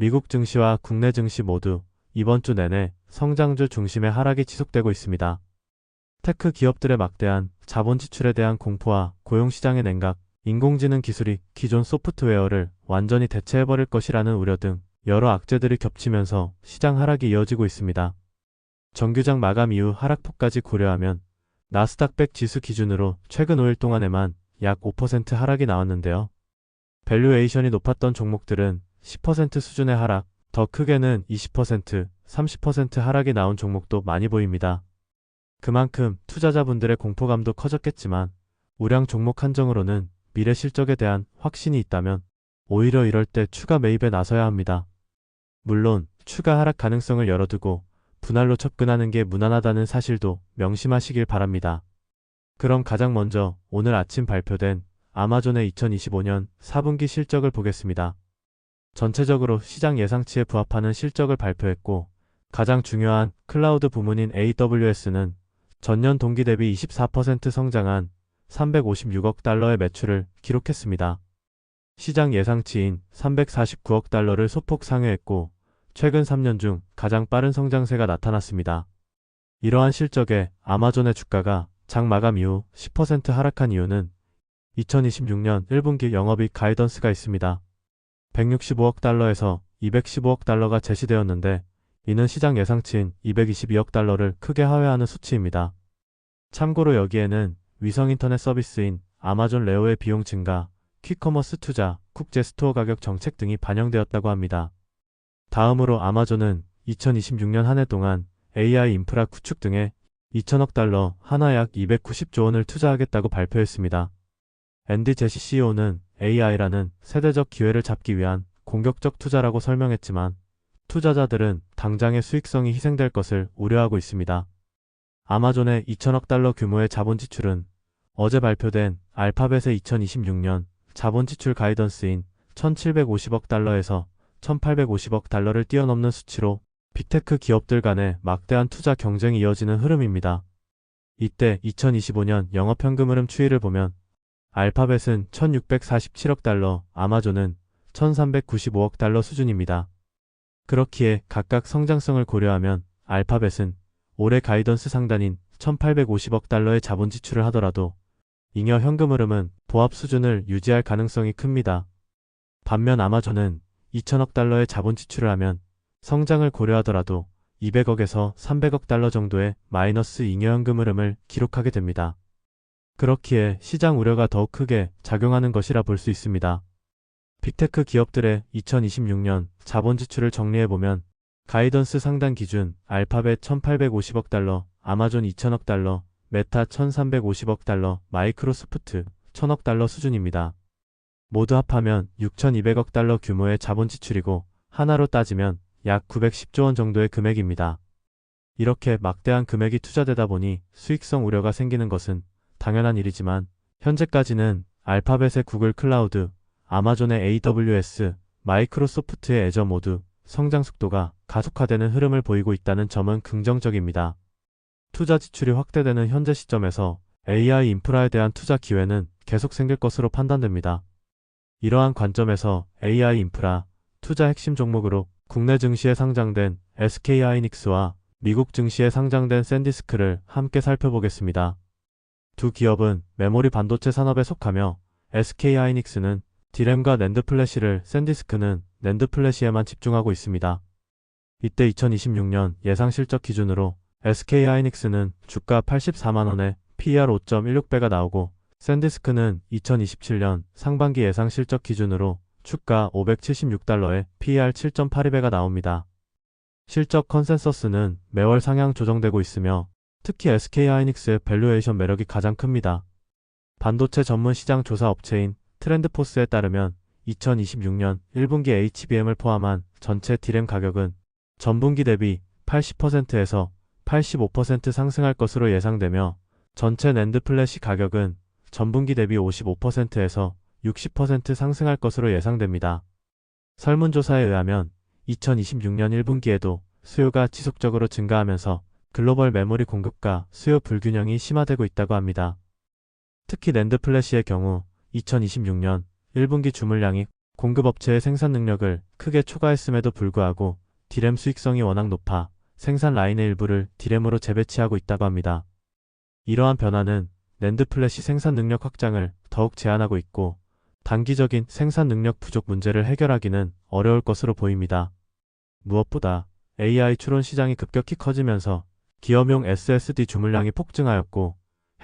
미국 증시와 국내 증시 모두 이번 주 내내 성장주 중심의 하락이 지속되고 있습니다. 테크 기업들의 막대한 자본 지출에 대한 공포와 고용시장의 냉각, 인공지능 기술이 기존 소프트웨어를 완전히 대체해버릴 것이라는 우려 등 여러 악재들이 겹치면서 시장 하락이 이어지고 있습니다. 정규장 마감 이후 하락폭까지 고려하면 나스닥 100 지수 기준으로 최근 5일 동안에만 약 5% 하락이 나왔는데요. 밸류에이션이 높았던 종목들은 10% 수준의 하락, 더 크게는 20%, 30% 하락이 나온 종목도 많이 보입니다. 그만큼 투자자분들의 공포감도 커졌겠지만 우량 종목 한정으로는 미래 실적에 대한 확신이 있다면 오히려 이럴 때 추가 매입에 나서야 합니다. 물론 추가 하락 가능성을 열어두고 분할로 접근하는 게 무난하다는 사실도 명심하시길 바랍니다. 그럼 가장 먼저 오늘 아침 발표된 아마존의 2025년 4분기 실적을 보겠습니다. 전체적으로 시장 예상치에 부합하는 실적을 발표했고 가장 중요한 클라우드 부문인 AWS는 전년 동기 대비 24% 성장한 356억 달러의 매출을 기록했습니다. 시장 예상치인 349억 달러를 소폭 상회했고 최근 3년 중 가장 빠른 성장세가 나타났습니다. 이러한 실적에 아마존의 주가가 장 마감 이후 10% 하락한 이유는 2026년 1분기 영업이익 가이던스가 있습니다. 165억 달러에서 215억 달러가 제시되었는데 이는 시장 예상치인 222억 달러를 크게 하회하는 수치입니다. 참고로 여기에는 위성 인터넷 서비스인 아마존 레오의 비용 증가, 퀵커머스 투자, 국제 스토어 가격 정책 등이 반영되었다고 합니다. 다음으로 아마존은 2026년 한 해 동안 AI 인프라 구축 등에 2천억 달러, 하나 약 290조 원을 투자하겠다고 발표했습니다. 앤디 제시 CEO는 AI라는 세대적 기회를 잡기 위한 공격적 투자라고 설명했지만 투자자들은 당장의 수익성이 희생될 것을 우려하고 있습니다. 아마존의 2천억 달러 규모의 자본 지출은 어제 발표된 알파벳의 2026년 자본 지출 가이던스인 1,750억 달러에서 1,850억 달러를 뛰어넘는 수치로 빅테크 기업들 간의 막대한 투자 경쟁이 이어지는 흐름입니다. 이때 2025년 영업현금 흐름 추이를 보면 알파벳은 1,647억 달러, 아마존은 1,395억 달러 수준입니다. 그렇기에 각각 성장성을 고려하면 알파벳은 올해 가이던스 상단인 1,850억 달러의 자본 지출을 하더라도 잉여 현금 흐름은 보합 수준을 유지할 가능성이 큽니다. 반면 아마존은 2천억 달러의 자본 지출을 하면 성장을 고려하더라도 200억에서 300억 달러 정도의 마이너스 잉여 현금 흐름을 기록하게 됩니다. 그렇기에 시장 우려가 더욱 크게 작용하는 것이라 볼 수 있습니다. 빅테크 기업들의 2026년 자본 지출을 정리해보면 가이던스 상단 기준 알파벳 1850억 달러, 아마존 2000억 달러, 메타 1350억 달러, 마이크로소프트 1000억 달러 수준입니다. 모두 합하면 6200억 달러 규모의 자본 지출이고 하나로 따지면 약 910조 원 정도의 금액입니다. 이렇게 막대한 금액이 투자되다 보니 수익성 우려가 생기는 것은 당연한 일이지만 현재까지는 알파벳의 구글 클라우드, 아마존의 AWS, 마이크로소프트의 애저 모두 성장 속도가 가속화되는 흐름을 보이고 있다는 점은 긍정적입니다. 투자 지출이 확대되는 현재 시점에서 AI 인프라에 대한 투자 기회는 계속 생길 것으로 판단됩니다. 이러한 관점에서 AI 인프라 투자 핵심 종목으로 국내 증시에 상장된 SK하이닉스와 미국 증시에 상장된 샌디스크를 함께 살펴보겠습니다. 두 기업은 메모리 반도체 산업에 속하며 SK하이닉스는 디램과 낸드 플래시를 샌디스크는 낸드 플래시에만 집중하고 있습니다. 이때 2026년 예상 실적 기준으로 SK하이닉스는 주가 84만원에 PER 5.16배가 나오고 샌디스크는 2027년 상반기 예상 실적 기준으로 주가 576달러에 PER 7.82배가 나옵니다. 실적 컨센서스는 매월 상향 조정되고 있으며 특히 SK하이닉스의 밸류에이션 매력이 가장 큽니다. 반도체 전문 시장 조사 업체인 트렌드포스에 따르면 2026년 1분기 HBM을 포함한 전체 디램 가격은 전분기 대비 80%에서 85% 상승할 것으로 예상되며 전체 낸드 플래시 가격은 전분기 대비 55%에서 60% 상승할 것으로 예상됩니다. 설문조사에 의하면 2026년 1분기에도 수요가 지속적으로 증가하면서 글로벌 메모리 공급과 수요 불균형이 심화되고 있다고 합니다. 특히 낸드 플래시의 경우 2026년 1분기 주물량이 공급업체의 생산 능력을 크게 초과했음에도 불구하고 디램 수익성이 워낙 높아 생산 라인의 일부를 디램으로 재배치하고 있다고 합니다. 이러한 변화는 낸드 플래시 생산 능력 확장을 더욱 제한하고 있고 단기적인 생산 능력 부족 문제를 해결하기는 어려울 것으로 보입니다. 무엇보다 AI 추론 시장이 급격히 커지면서 기업용 SSD 주물량이 폭증하였고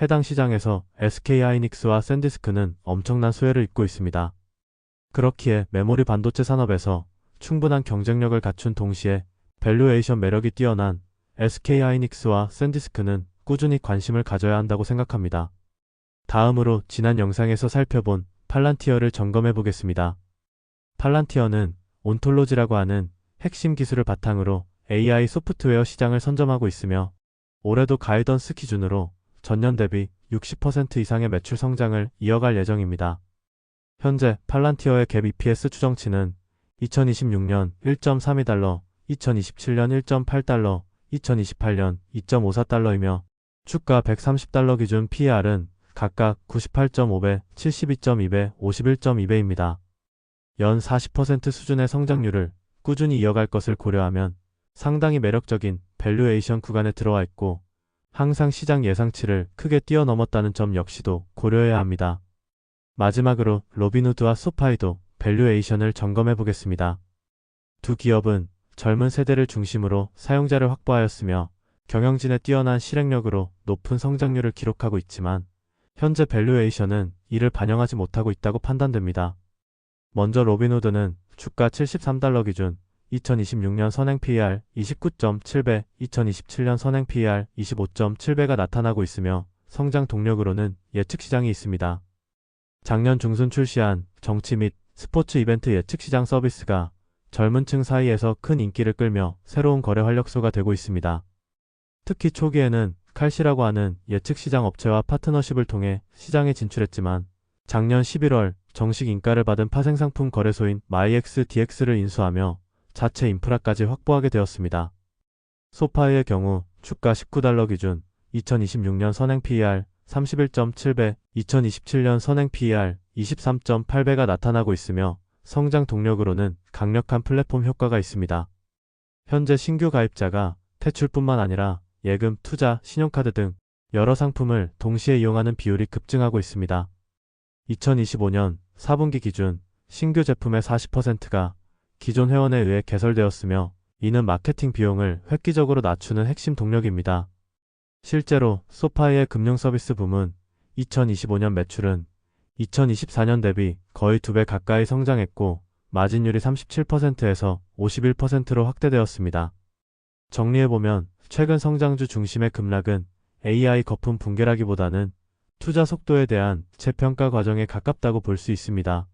해당 시장에서 SK 하이닉스와 샌디스크는 엄청난 수혜를 입고 있습니다. 그렇기에 메모리 반도체 산업에서 충분한 경쟁력을 갖춘 동시에 밸류에이션 매력이 뛰어난 SK 하이닉스와 샌디스크는 꾸준히 관심을 가져야 한다고 생각합니다. 다음으로 지난 영상에서 살펴본 팔란티어를 점검해 보겠습니다. 팔란티어는 온톨로지라고 하는 핵심 기술을 바탕으로 AI 소프트웨어 시장을 선점하고 있으며 올해도 가이던스 기준으로 전년 대비 60% 이상의 매출 성장을 이어갈 예정입니다. 현재 팔란티어의 갭 EPS 추정치는 2026년 1.32달러, 2027년 1.8달러, 2028년 2.54달러이며 주가 130달러 기준 PER은 각각 98.5배, 72.2배, 51.2배입니다. 연 40% 수준의 성장률을 꾸준히 이어갈 것을 고려하면 상당히 매력적인 밸류에이션 구간에 들어와 있고 항상 시장 예상치를 크게 뛰어넘었다는 점 역시도 고려해야 합니다. 마지막으로 로빈후드와 소파이도 밸류에이션을 점검해 보겠습니다. 두 기업은 젊은 세대를 중심으로 사용자를 확보하였으며 경영진의 뛰어난 실행력으로 높은 성장률을 기록하고 있지만 현재 밸류에이션은 이를 반영하지 못하고 있다고 판단됩니다. 먼저 로빈후드는 주가 73달러 기준 2026년 선행 PER 29.7배, 2027년 선행 PER 25.7배가 나타나고 있으며 성장 동력으로는 예측 시장이 있습니다. 작년 중순 출시한 정치 및 스포츠 이벤트 예측 시장 서비스가 젊은 층 사이에서 큰 인기를 끌며 새로운 거래 활력소가 되고 있습니다. 특히 초기에는 칼시라고 하는 예측 시장 업체와 파트너십을 통해 시장에 진출했지만 작년 11월 정식 인가를 받은 파생상품 거래소인 마이엑스 DX를 인수하며 자체 인프라까지 확보하게 되었습니다. 소파이의 경우 주가 19달러 기준 2026년 선행 PER 31.7배, 2027년 선행 PER 23.8배가 나타나고 있으며 성장 동력으로는 강력한 플랫폼 효과가 있습니다. 현재 신규 가입자가 퇴출뿐만 아니라 예금, 투자, 신용카드 등 여러 상품을 동시에 이용하는 비율이 급증하고 있습니다. 2025년 4분기 기준 신규 제품의 40%가 기존 회원에 의해 개설되었으며 이는 마케팅 비용을 획기적으로 낮추는 핵심 동력입니다. 실제로 소파이의 금융 서비스 부문 2025년 매출은 2024년 대비 거의 두 배 가까이 성장했고 마진율이 37%에서 51%로 확대되었습니다. 정리해보면 최근 성장주 중심의 급락은 AI 거품 붕괴라기보다는 투자 속도에 대한 재평가 과정에 가깝다고 볼 수 있습니다.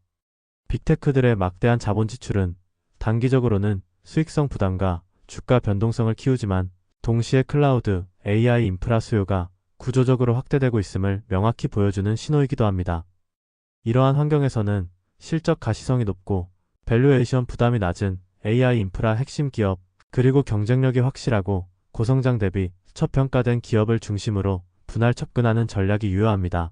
빅테크들의 막대한 자본 지출은 단기적으로는 수익성 부담과 주가 변동성을 키우지만 동시에 클라우드, AI 인프라 수요가 구조적으로 확대되고 있음을 명확히 보여주는 신호이기도 합니다. 이러한 환경에서는 실적 가시성이 높고 밸류에이션 부담이 낮은 AI 인프라 핵심 기업 그리고 경쟁력이 확실하고 고성장 대비 저평가된 기업을 중심으로 분할 접근하는 전략이 유효합니다.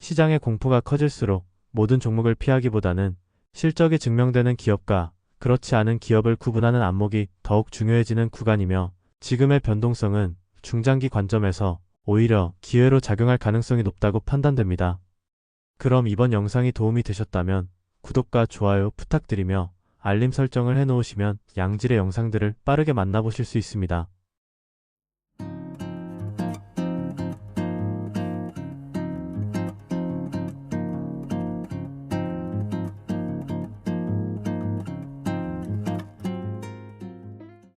시장의 공포가 커질수록 모든 종목을 피하기보다는 실적이 증명되는 기업과 그렇지 않은 기업을 구분하는 안목이 더욱 중요해지는 구간이며 지금의 변동성은 중장기 관점에서 오히려 기회로 작용할 가능성이 높다고 판단됩니다. 그럼 이번 영상이 도움이 되셨다면 구독과 좋아요 부탁드리며 알림 설정을 해놓으시면 양질의 영상들을 빠르게 만나보실 수 있습니다.